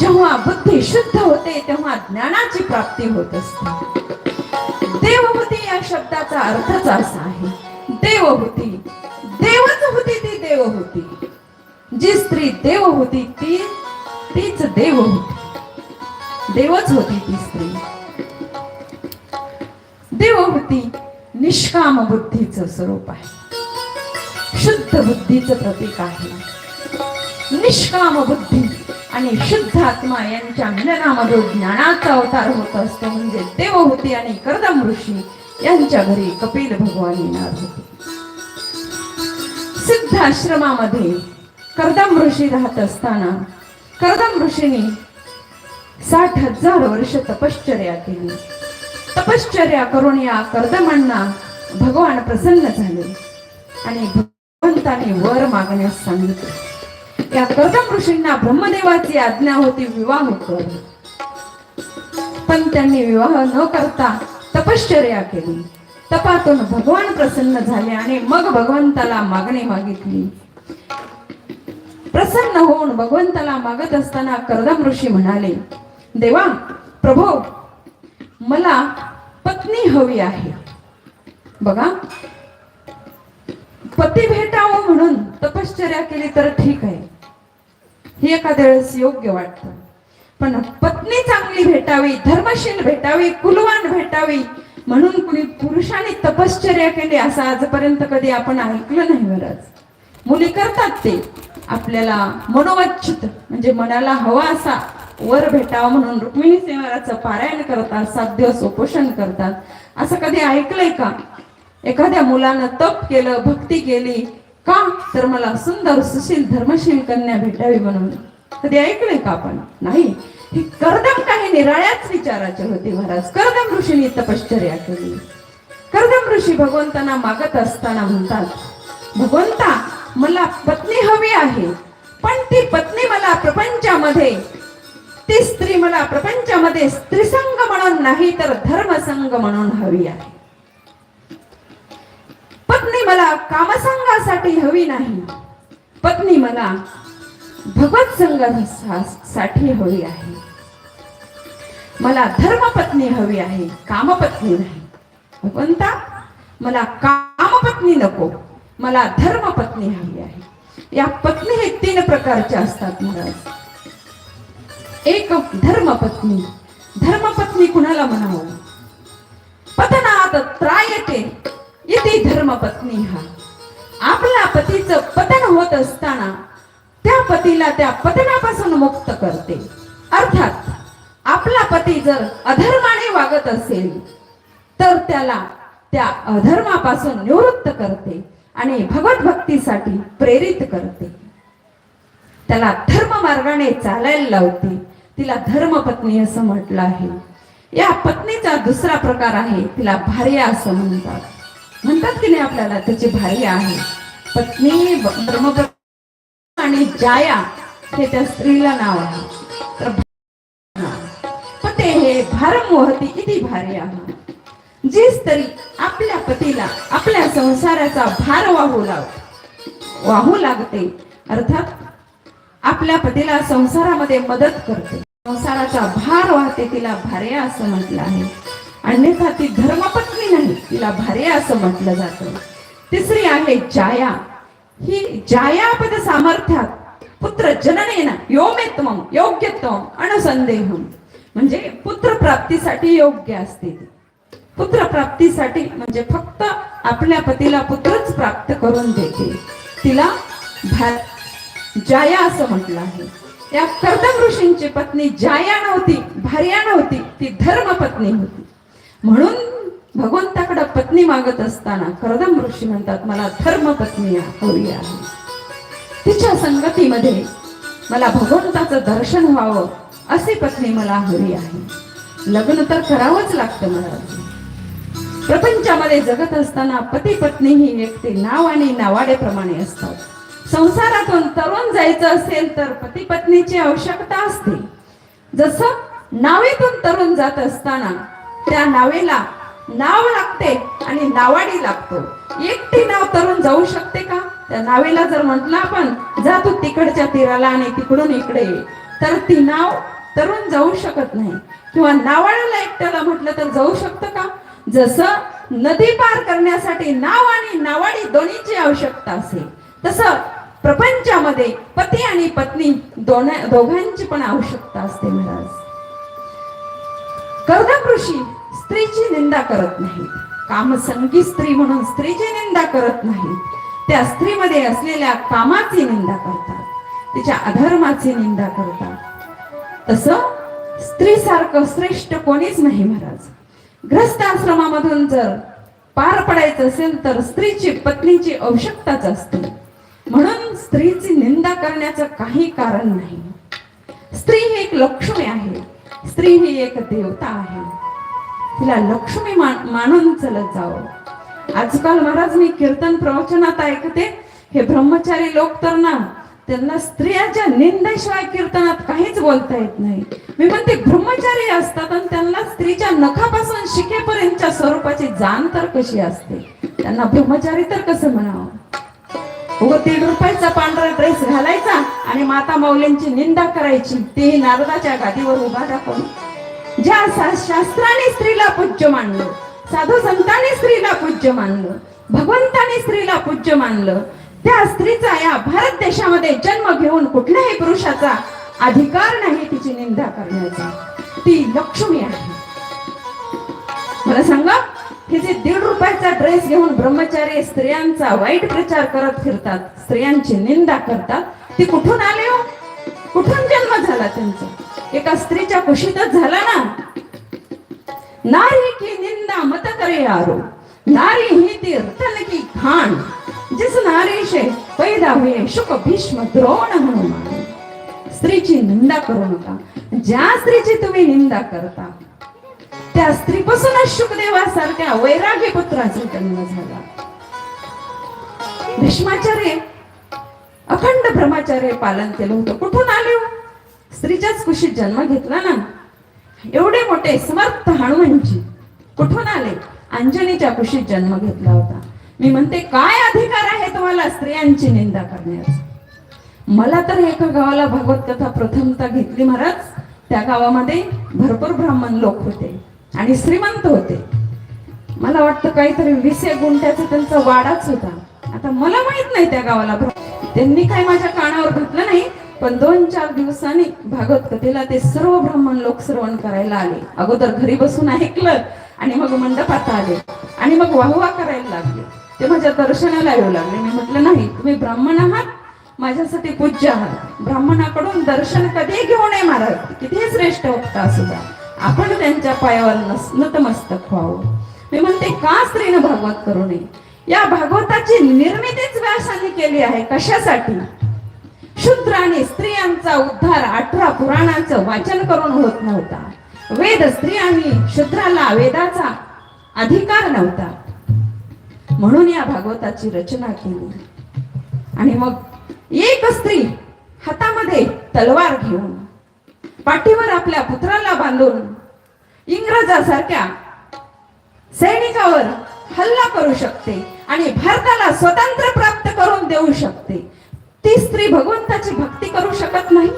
जेव्हा बुद्धी शुद्ध होते तेव्हा ज्ञानाची प्राप्ती होत असते. देवभूती या शब्दाचा अर्थच असा आहे. देवभूती देवच होती ती देव होती जी स्त्री देव होती ती तीच देव होती देवच होती ती स्त्री. देव होती निष्काम बुद्धीच स्वरूप आहे. शुद्ध बुद्धीच प्रतीक आहे. निष्काम बुद्धी आणि शुद्ध आत्मा यांच्या मिलनामध्ये ज्ञानाचा अवतार होत असतो. म्हणजे देवहूती आणि कर्दम ऋषी यांच्या घरी कपिल भगवान येणार होते. सिद्ध आश्रमामध्ये कर्दम ऋषी राहत असताना कर्दम ऋषीने साठ हजार वर्ष तपश्चर्या केली. तपश्चर्या करून या कर्दमांना भगवान प्रसन्न झाले आणि भगवंताने वर मागण्यास सांगितले. त्या कर्दम ऋषींना ब्रह्मदेवाची आज्ञा होती विवाह कर पण त्यांनी विवाह न करता तपश्चर्या केली. तपातून भगवान प्रसन्न झाले आणि मग भगवंताला मागणी मागितली. प्रसन्न होऊन भगवंताला मागत असताना कर्दम ऋषी म्हणाले देवा प्रभो मला पत्नी हवी आहे. बघा पती भेटा तपश्चर्या केली तर ठीक आहे. हे एखाद्या वेळेस योग्य वाटतं. पण पत्नी चांगली भेटावी धर्मशील भेटावी कुलवान भेटावी म्हणून कुणी पुरुषाने तपश्चर्या केली असं आजपर्यंत कधी आपण ऐकलं नाही बरंच. मुली करतात ते. आपल्याला मनोवांछित म्हणजे मनाला हवा असा वर भेटावा म्हणून रुक्मिणी सेवाराचं पारायण करतात सात दिवस उपोषण करतात. असं कधी ऐकलंय का? एखाद्या मुलानं तप केलं भक्ती केली का? तर मला सुंदर सुशील धर्मशील कन्या भेटावी म्हणून. कधी ऐकलंय का आपण? नाही. ही कर्दम काही निराळ्याच विचाराचे होते महाराज. कर्दम ऋषीने तपश्चर्या केली. कर्दम ऋषी भगवंतांना मागत असताना म्हणतात भगवंता मला पत्नी हवी आहे. पण ती पत्नी मला प्रपंचामध्ये ती स्त्री मला प्रपंचामध्ये स्त्रीसंग म्हणून नाही तर धर्मसंग म्हणून हवी आहे. पत्नी मला कामसंगासाठी हवी नाही. पत्नी मला भगवत संघासाठी हवी आहे. मला धर्मपत्नी हवी आहे कामपत्नी नाही. भगवंता मला कामपत्नी नको मला धर्मपत्नी हवी आहे. या पत्नी हे तीन प्रकारच्या असतात महाराज. एक धर्मपत्नी धर्मपत्नी कुणाला म्हणावं? पतनात त्रायते येते धर्मपत्नी हा आपल्या पतीचं पतन होत असताना त्या पतीला त्या पतनापासून मुक्त करते. अर्थात आपला पती जर अधर्माने वागत असेल तर त्याला त्या अधर्मापासून निवृत्त करते आणि भगवत भक्तीसाठी प्रेरित करते. त्याला धर्म मार्गाने चालायला लावते. तिला धर्मपत्नी असं म्हटलं आहे. या पत्नीचा दुसरा प्रकार आहे तिला भार्या असं म्हणतात. म्हणतात की नाही आपल्याला त्याची भार्या आहे. पत्नी आणि जाया हे त्या स्त्रीला नाव आहे. तर पते हे भारमोहती किती आहे. जी स्त्री आपल्या पतीला आपल्या संसाराचा भार वाहू लाव वाहू लागते अर्थात आपल्या पतीला संसारामध्ये मदत करते. संसाराचा भार वाहते तिला भार्या असं म्हटलं आहे. अन्यथा ती धर्मपत्नी नाही. तिला भार्या असं म्हटलं जातं. तिसरी आहे जाया. ही जायापद सामर्थ्यात पुत्र जननेन योमेत्वम योग्यत्व अनुसंदेहम म्हणजे पुत्र प्राप्तीसाठी योग्य असते पुत्र प्राप्तीसाठी म्हणजे फक्त आपल्या पतीला पुत्रच प्राप्त करून देते. तिला जाया असं म्हटलं आहे. या कर्दम ऋषींची पत्नी जाया नव्हती भार्या नव्हती ती धर्मपत्नी होती. म्हणून भगवंताकडे पत्नी मागत असताना कर्दम ऋषी म्हणतात मला धर्मपत्नी हवी आहे. तिच्या संगतीमध्ये मला भगवंताचं दर्शन व्हावं अशी पत्नी मला हवी आहे. लग्न तर करावंच लागतं मला प्रपंचामध्ये जगत असताना पती पत्नी ही व्यक्ती नाव आणि नावाडेप्रमाणे असतात. संसारातून तरुण जायचं असेल तर पती पत्नीची आवश्यकता असते. जसं नावेतून तरुण जात असताना त्या नावेला नाव लागते आणि नावाडी लागतो. एकटी नाव तरुण जाऊ शकते का? त्या नावेला जर म्हटलं आपण जा तू तिकडच्या तीराला आणि तिकडून इकडे ये. तर ती नाव तरुण जाऊ शकत नाही. किंवा नावाळाला एकट्याला म्हटलं तर जाऊ शकतं का? जसं नदी पार करण्यासाठी नाव आणि नावाडी दोन्हीची आवश्यकता असेल तसं प्रपंचामध्ये पती आणि पत्नी दोन दोघांची पण आवश्यकता असते महाराज. कर्दम ऋषी स्त्रीची निंदा करत नाहीत कामसंगी स्त्री म्हणून स्त्रीची निंदा करत नाहीत त्या स्त्रीमध्ये असलेल्या कामाची निंदा करतात. तिच्या अधर्माची निंदा करतात. तसं स्त्री सारखं श्रेष्ठ कोणीच नाही महाराज. ग्रस्त आश्रमामधून जर पार पडायचं असेल तर स्त्रीची पत्नीची आवश्यकताच असते. म्हणून स्त्रीची निंदा करण्याचं काही कारण नाही. स्त्री ही एक लक्ष्मी आहे. स्त्री ही एक देवता आहे. तिला लक्ष्मी मानून चलत जावं. आजकाल महाराज मी कीर्तन प्रवचनात ऐकते हे ब्रह्मचारी लोक तर ना त्यांना स्त्रियाच्या निंदेशिवाय कीर्तनात काहीच बोलता येत नाही. मी म्हणते ब्रह्मचारी असतात आणि त्यांना स्त्रीच्या नखापासून शिकेपर्यंतच्या स्वरूपाची जाण तर कशी असते? त्यांना ब्रह्मचारी तर कसं म्हणावं? उगं दीड रुपयाचा पांढरा ड्रेस घालायचा आणि माता मौल्यांची निंदा करायची. तेही नारदाच्या गादीवर उभा दाखवून ज्या शास्त्राने स्त्रीला पूज्य मानलं साधू संतांनी स्त्रीला पूज्य मानलं भगवंताने स्त्रीला पूज्य मानलं त्या स्त्रीचा या भारत देशामध्ये जन्म घेऊन कुठल्याही पुरुषाचा अधिकार नाही तिची निंदा करण्याचा. ती लक्ष्मी आहे. मला सांगा हे जे दीड रुपयाचा ड्रेस घेऊन ब्रह्मचारी स्त्रियांचा वाईट प्रचार करत फिरतात स्त्रियांची निंदा करतात. ती कुठून आले हो? कुठून जन्म झाला त्यांचा? एका स्त्रीच्या कुशीतच झाला ना? नारी की निंदा मत करे यारो नारी ही ती रतन की खाण. जिस नारी से पैदा हुए शुक भीष्म द्रोण हनुमान. स्त्रीची निंदा करू नका. ज्या स्त्रीची तुम्ही निंदा करता त्या स्त्रीपासूनच शुकदेवासारख्या वैराग्य पुत्राचा जन्म झाला. भीष्माचार्य अखंड ब्रह्माचार्य पालन केलं होतं. कुठून आले हो? स्त्रीच्याच कुशीत जन्म घेतला ना. एवढे मोठे समर्थ हनुमानजी कुठून आले? अंजनीच्या कुशीत जन्म घेतला होता. मी म्हणते काय अधिकार आहे तुम्हाला स्त्रियांची निंदा करण्याचा मला तर एका गावाला भगवत कथा प्रथमता घेतली महाराज. त्या गावामध्ये भरपूर ब्राह्मण लोक होते. आणि श्रीमंत होते. मला वाटतं काहीतरी वीस एक गुंठ्याचा त्यांचा वाडाच होता. आता मला माहीत नाही त्या गावाला. त्यांनी काय माझ्या कानावर घातलं नाही पण दोन चार दिवसांनी भागवत कथेला ते सर्व ब्राह्मण लोक श्रवण करायला आले. अगोदर घरी बसून ऐकलं आणि मग मंडपात आले. आणि मग वाहवा करायला लागले. ते माझ्या दर्शनाला येऊ लागले. मी म्हटलं नाही तुम्ही ब्राह्मण आहात. माझ्यासाठी पूज्य आहात. ब्राह्मणाकडून दर्शन कधी घेऊ नये महाराज? किती श्रेष्ठ वक्ता असू द्या. आपण त्यांच्या पायावर नस नतमस्तक व्हावं. मी म्हणते का स्त्रीनं भागवत करू नये? या भागवताची निर्मितीच व्यासाने केली आहे. कशासाठी? शूद्र आणि स्त्रियांचा उद्धार अठरा पुराणांचं वाचन करून होत नव्हता. वेद स्त्री आणि शूद्राला वेदाचा अधिकार नव्हता. म्हणून या भागवताची रचना केली. आणि मग एक स्त्री हातामध्ये तलवार घेऊन पाठीवर आपल्या पुत्राला बांधून इंग्रजासारख्या सैनिकावर हल्ला करू शकते आणि भारताला स्वतंत्र प्राप्त करून देऊ शकते. ती स्त्री भगवंताची भक्ती करू शकत नाही.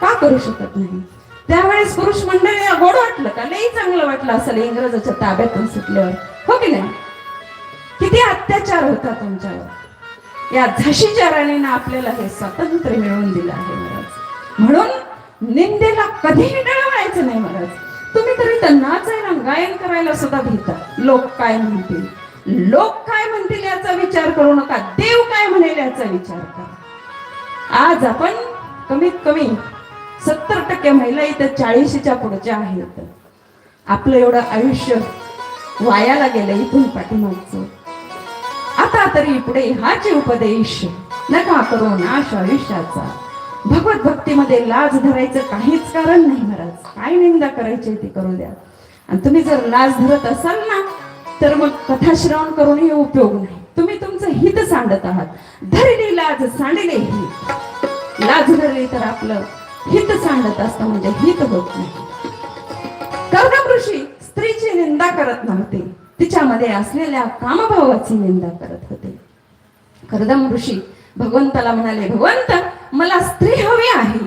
का करू शकत नाही? त्यावेळेस पुरुष मंडळीला गोड वाटलं का? लई चांगलं वाटलं असेल इंग्रजाच्या ताब्यातून सुटल्यावर. हो की नाही? किती अत्याचार होता तुमच्यावर या झाशीच्या राणीनं आपल्याला हे स्वातंत्र्य मिळवून दिलं आहे महाराज. म्हणून निंदेला कधीही डळवायचं नाही महाराज तुम्ही तरी त्यांनाच रंगायन गायन करायला सुद्धा भीता. लोक काय म्हणतील? लोक काय म्हणतील याचा विचार करू नका. देव काय म्हणेल याचा विचार करा. आज आपण कमीत कमी सत्तर टक्के महिला इथं चाळीशीच्या पुढच्या आहेत. आपलं एवढं आयुष्य वायाला गेलं इथून पाठीमागचं. आता तरी पुढे हाचे उपदेश नका करू नाश आयुष्याचा. भगवत भक्तीमध्ये लाज धरायचं काहीच कारण नाही महाराज. काय निंदा करायची ती करू द्या. आणि तुम्ही जर लाज धरत असाल ना तर मग कथा श्रवण करूनही उपयोग नाही. तुम्ही तुमचं हित सांडत आहात. धरली लाज सांडले ही. लाज धरली तर आपलं हित सांडत असतं म्हणजे हित होत नाही. कर्दम ऋषी स्त्रीची निंदा करत नव्हते. तिच्यामध्ये असलेल्या कामभावाची निंदा करत होते. कर्दम ऋषी भगवंताला म्हणाले भगवंत मला स्त्री हवी आहे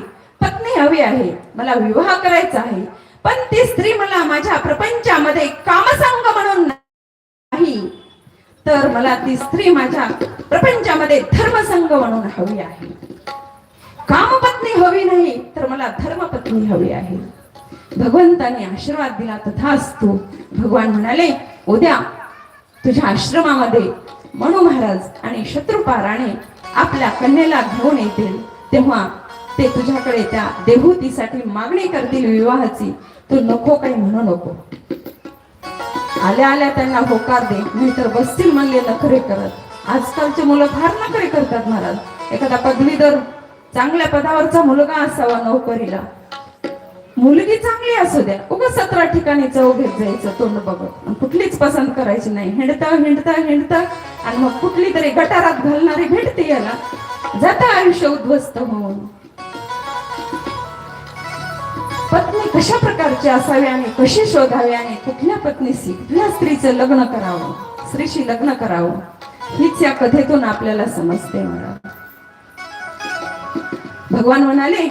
पत्नी हवी आहे मला विवाह करायचा आहे पण ती स्त्री मला माझ्या प्रपंचामध्ये कामसंग म्हणून नाही. तर मला ती स्त्री माझ्या प्रपंचामध्ये धर्मसंग म्हणून हवी आहे. कामपत्नी हवी नाही तर मला धर्मपत्नी हवी आहे. भगवंताने आशीर्वाद दिला तथा असतो भगवान म्हणाले उद्या तुझ्या आश्रमामध्ये मनु महाराज आणि शत्रुपाराणे आपल्या कन्येला घेऊन येतील. तेव्हा ते तुझ्याकडे त्या देहूतीसाठी मागणी करतील विवाहाची. तू नको काही म्हणू नको. आल्या आल्या त्यांना होकार दे. मी तर बसतील म्हणले नखरे करत. आजकालचे मुलं फार नखरे करतात महाराज. एखादा पदवीधर चांगल्या पदावरचा मुलगा असावा नोकरीला. मुलगी चांगली असू द्या. उगा सतरा ठिकाणी चव घेत जायचं तोंड बघत. कुठलीच पसंत करायची नाही. हिंडता हिंडता हिंडता. आणि मग कुठली तरी गटारात घालणारी भेटते याला. जात आयुष्य उद्ध्वस्त होऊन. पत्नी कशा प्रकारची असावी आणि कशी शोधावी आणि कुठल्या पत्नीशी कुठल्या स्त्रीचं लग्न करावं? स्त्रीशी लग्न करावं? हीच या कथेतून आपल्याला समजते मला भगवान म्हणाले